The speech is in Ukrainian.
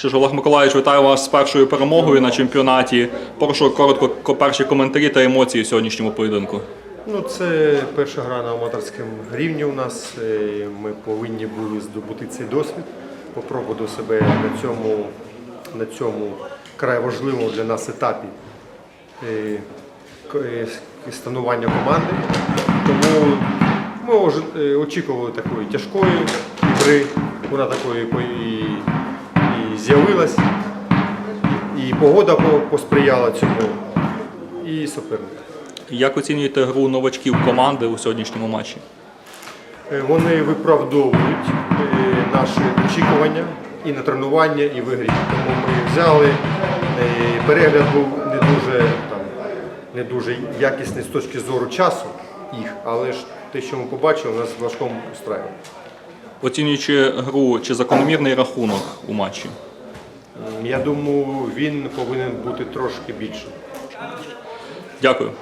Що ж, Олег Миколаївич, вітаю вас з першою перемогою на чемпіонаті. Прошу коротко перші коментарі та емоції сьогоднішньому поєдинку. Ну, це перша гра на аматорському рівні у нас. Е, Ми повинні були здобути цей досвід, попробувати себе на цьому, на цьому край важливому для нас етапі е, е, станування команди. Тому ми очікували такої тяжкої гри. Вона і, і з'явилась. І погода посприяла цьому, і суперник. Як оцінюєте гру новачків команди у сьогоднішньому матчі? Е, Вони виправдовують е, наші очікування і на тренування, і в ігрі. Тому ми взяли. е, Перегляд був не дуже, там, не дуже якісний з точки зору часу їх, але ж те, що ми побачили, нас важком устраює. Оцінюючи гру, чи закономірний рахунок у матчі? Я думаю, він повинен бути трошки більшим. Дякую.